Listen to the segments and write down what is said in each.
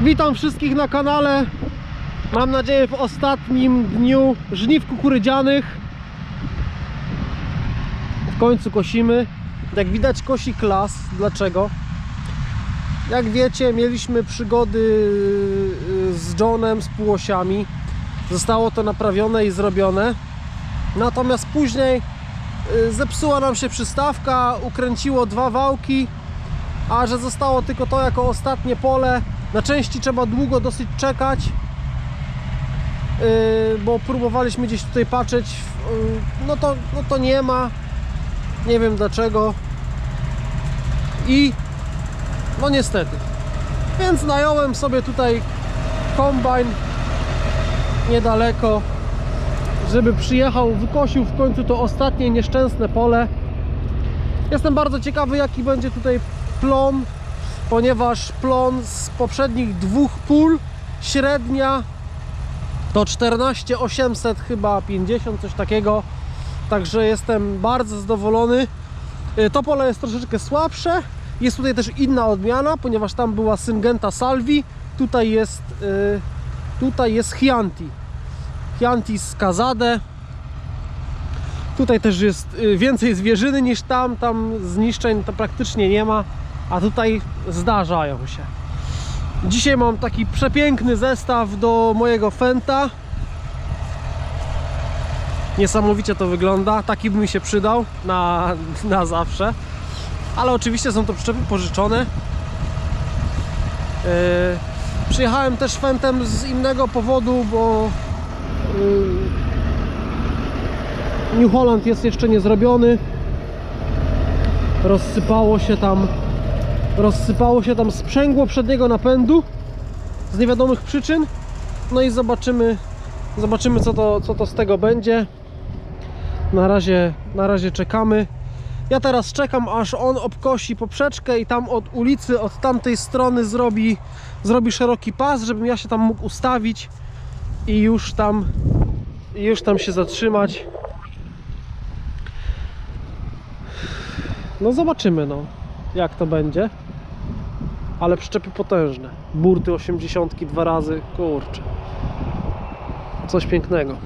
Witam wszystkich na kanale. Mam nadzieję w ostatnim dniu żniw kukurydzianych. W końcu kosimy. Jak widać kosi klas. Dlaczego? Jak wiecie, mieliśmy przygody y, z Johnem, z półosiami. Zostało to naprawione i zrobione. Natomiast później y, zepsuła nam się przystawka, ukręciło dwa wałki, a że zostało tylko to jako ostatnie pole, na części trzeba długo dosyć czekać, yy, bo próbowaliśmy gdzieś tutaj patrzeć, yy, no to, no to nie ma, nie wiem dlaczego. I no niestety, więc nająłem sobie tutaj kombajn niedaleko, żeby przyjechał, wykosił w końcu to ostatnie nieszczęsne pole. Jestem bardzo ciekawy jaki będzie tutaj plon, ponieważ plon z poprzednich dwóch pól średnia to 14 800 chyba 50 coś takiego. Także jestem bardzo zadowolony. Y, to pole jest troszeczkę słabsze. Jest tutaj też inna odmiana ponieważ tam była Syngenta Salvi. Tutaj jest y, tutaj jest Chianti. Chianti z Kazade. Tutaj też jest y, więcej zwierzyny niż tam, tam zniszczeń to praktycznie nie ma, a tutaj zdarzają się. Dzisiaj mam taki przepiękny zestaw do mojego Fenta. Niesamowicie to wygląda, taki by mi się przydał na, na zawsze. Ale oczywiście są to przyczepy pożyczone. Yy, przyjechałem też Fentem z innego powodu, bo yy, New Holland jest jeszcze nie zrobiony. Rozsypało się tam rozsypało się tam sprzęgło przedniego napędu z niewiadomych przyczyn. No i zobaczymy zobaczymy co to, co to z tego będzie. Na razie, na razie czekamy. Ja teraz czekam aż on obkosi poprzeczkę i tam od ulicy, od tamtej strony zrobi, zrobi szeroki pas, żebym ja się tam mógł ustawić i już tam już tam się zatrzymać. No zobaczymy no, jak to będzie. Ale przyczepy potężne. Burty 80 dwa razy, kurczę. Coś pięknego.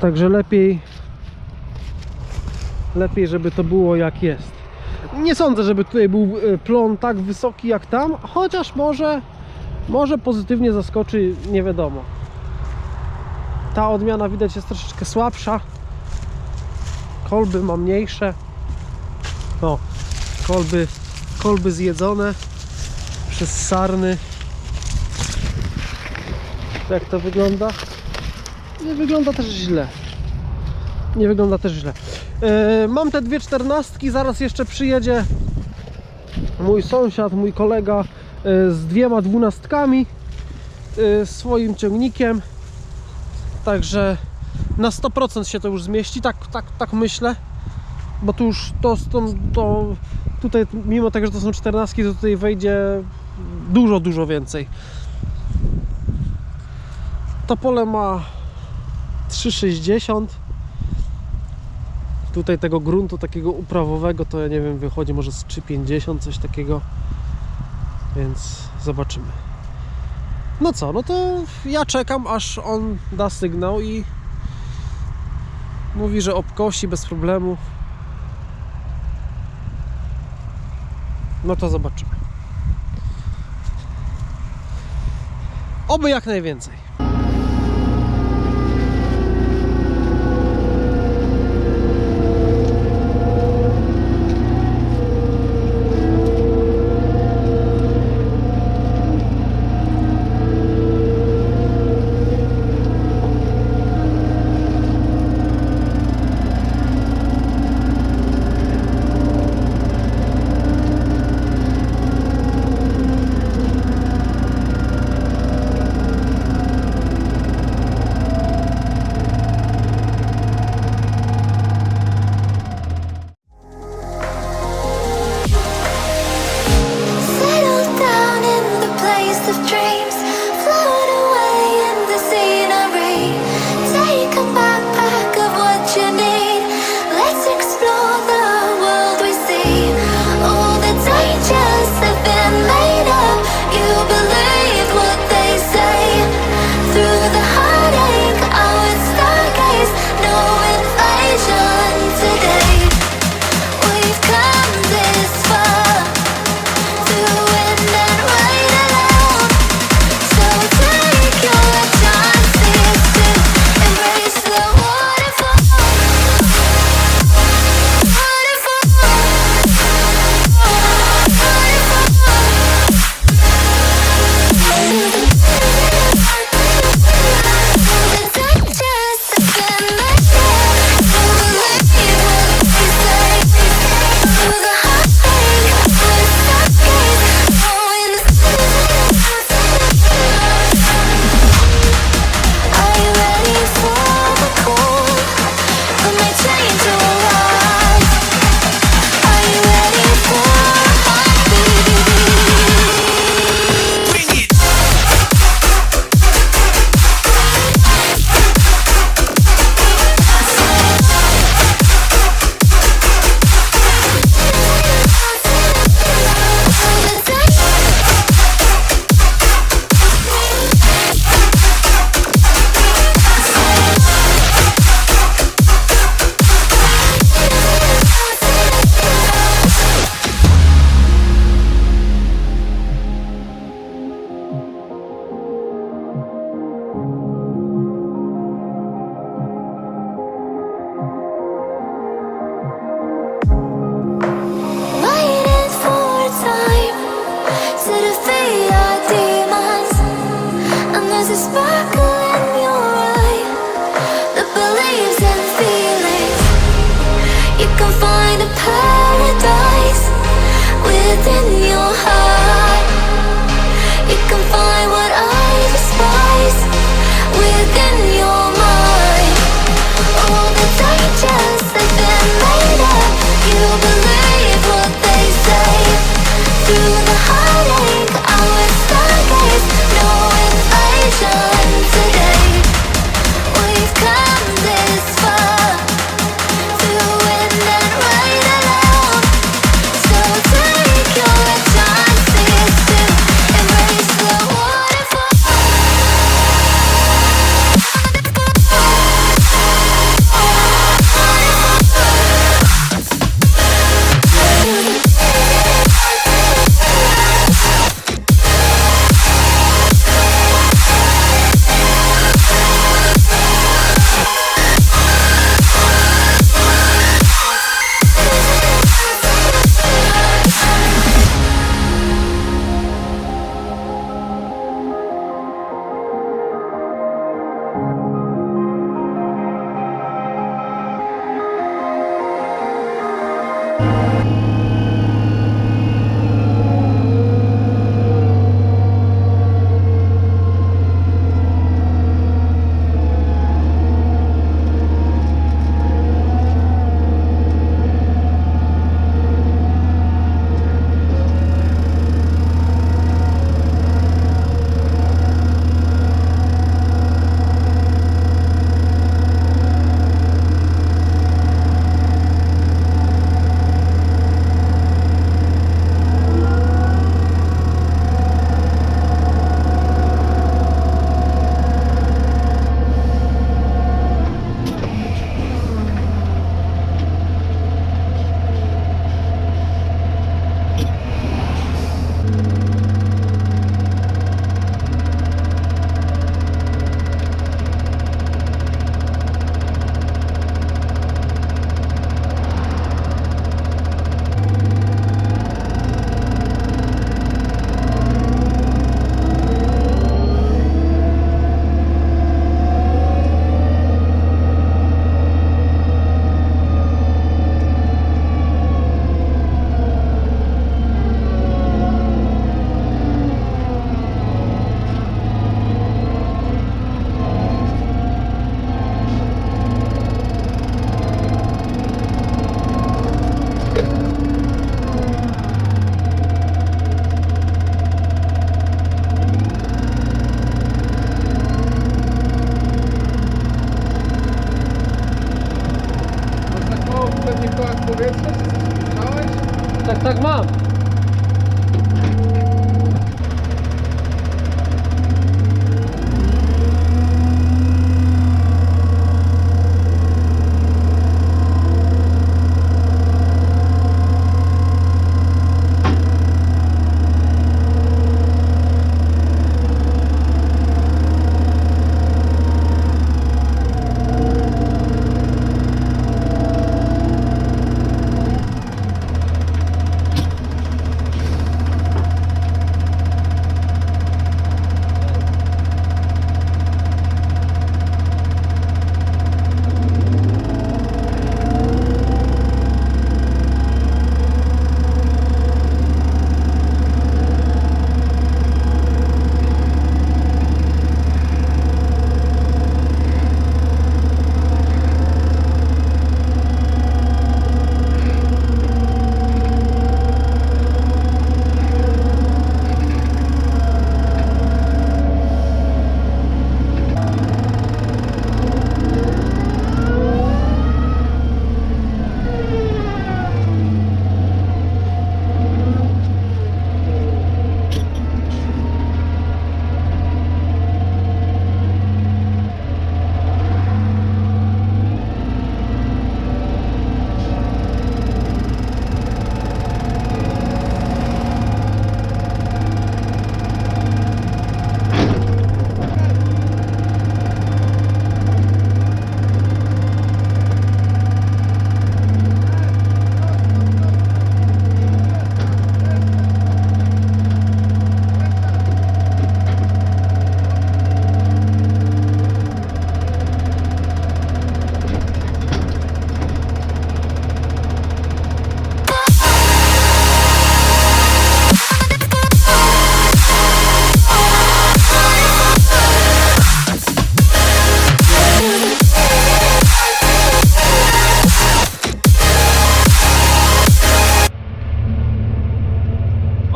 Także lepiej lepiej, żeby to było jak jest. Nie sądzę, żeby tutaj był e, plon tak wysoki jak tam, chociaż może może pozytywnie zaskoczy, nie wiadomo. Ta odmiana widać jest troszeczkę słabsza. Kolby ma mniejsze. O, kolby, kolby zjedzone przez sarny. Jak to wygląda? Nie wygląda też źle. Nie wygląda też źle. E, mam te dwie czternastki, zaraz jeszcze przyjedzie mój sąsiad, mój kolega e, z dwiema dwunastkami, e, swoim ciągnikiem. Także na 100% się to już zmieści, tak, tak, tak myślę. Bo tu już to, to, to tutaj, mimo tego, że to są czternastki, to tutaj wejdzie dużo, dużo więcej. To pole ma 3,60 tutaj tego gruntu takiego uprawowego to ja nie wiem wychodzi może z 3,50 coś takiego. Więc zobaczymy. No co, no to ja czekam aż on da sygnał i mówi, że obkosi bez problemu no to zobaczymy. Oby jak najwięcej Música Так, так, мам!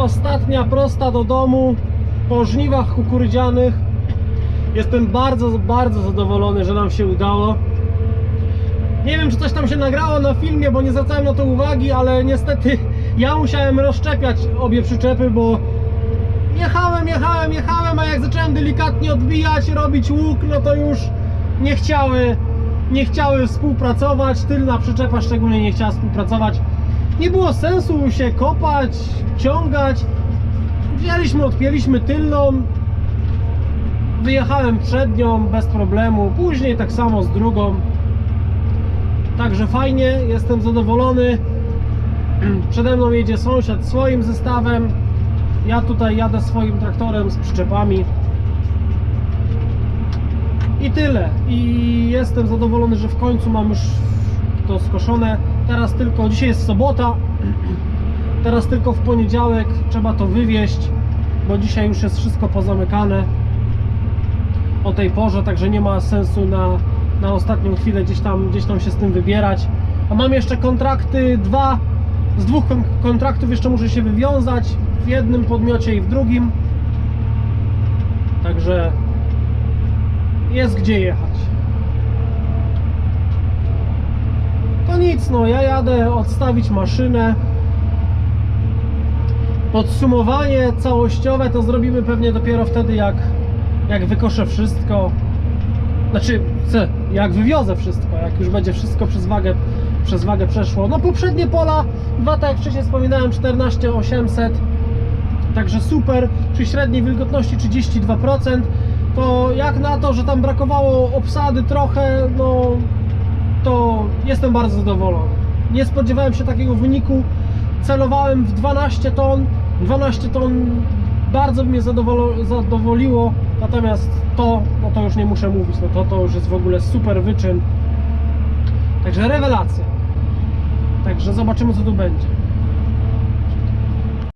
Ostatnia prosta do domu po żniwach kukurydzianych. Jestem bardzo, bardzo zadowolony, że nam się udało. Nie wiem, czy coś tam się nagrało na filmie, bo nie zwracałem na to uwagi, ale niestety ja musiałem rozszczepiać obie przyczepy, bo jechałem, jechałem, jechałem, a jak zacząłem delikatnie odbijać, robić łuk, no to już nie chciały, nie chciały współpracować. Tylna przyczepa szczególnie nie chciała współpracować. Nie było sensu się kopać, ciągać. Wzięliśmy, odpięliśmy tylną. Wyjechałem przednią bez problemu. Później tak samo z drugą. Także fajnie, jestem zadowolony. Przede mną jedzie sąsiad swoim zestawem. Ja tutaj jadę swoim traktorem z przyczepami. I tyle. I jestem zadowolony, że w końcu mam już to skoszone. Teraz tylko, dzisiaj jest sobota. Teraz tylko w poniedziałek trzeba to wywieźć, bo dzisiaj już jest wszystko pozamykane o tej porze, także nie ma sensu na, na ostatnią chwilę gdzieś tam, gdzieś tam się z tym wybierać. A mam jeszcze kontrakty dwa, z dwóch kon- kontraktów jeszcze muszę się wywiązać w jednym podmiocie i w drugim. Także jest gdzie jechać. To nic, no ja jadę odstawić maszynę. Podsumowanie całościowe to zrobimy pewnie dopiero wtedy, jak, jak wykoszę wszystko. Znaczy, jak wywiozę wszystko, jak już będzie wszystko przez wagę, przez wagę przeszło. No poprzednie pola, dwa tak jak wcześniej wspominałem, 14800. Także super, przy średniej wilgotności 32%, to jak na to, że tam brakowało obsady trochę, no to jestem bardzo zadowolony. Nie spodziewałem się takiego wyniku. Celowałem w 12 ton. 12 ton bardzo mnie zadowoliło. Natomiast to, no to już nie muszę mówić, no to, to już jest w ogóle super wyczyn. Także rewelacja. Także zobaczymy co tu będzie.